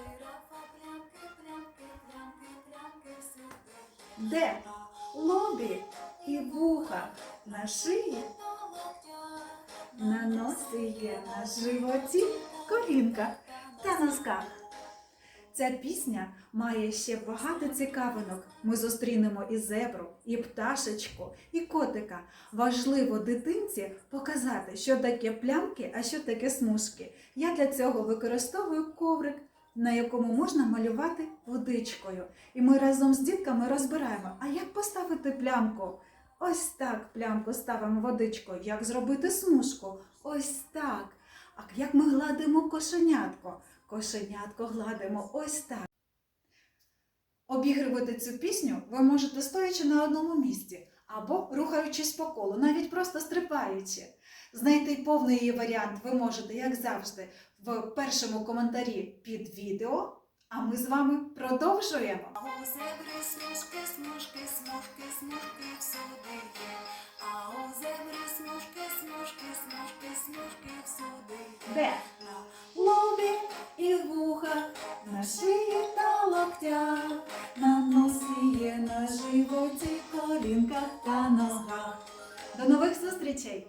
Жирафа плямки, плямки, плямки, плямки всюди Де? Лобі і вуха на шиї, на носі є, на животі, колінка та носках. Ця пісня має ще багато цікавинок. Ми зустрінемо і зебру, і пташечку, і котика. Важливо дитинці показати, що таке плямки, а що таке смужки. Я для цього використовую коврик на якому можна малювати водичкою. І ми разом з дітками розбираємо, а як поставити плямку? Ось так плямку ставимо водичкою. Як зробити смужку? Ось так. А як ми гладимо кошенятко? Кошенятко гладимо ось так. Обігрувати цю пісню ви можете стоячи на одному місці або рухаючись по колу, навіть просто стрибаючи. Знайти повний її варіант ви можете, як завжди, в першому коментарі під відео. А ми з вами продовжуємо. А у зебри смужки, смужки, смужки, смужки всюди є. А у зебри смужки, смужки, смужки, смужки всюди є. Де? На Лобі і вуха, на шиї та локтях, на та ногах. До нових зустрічей!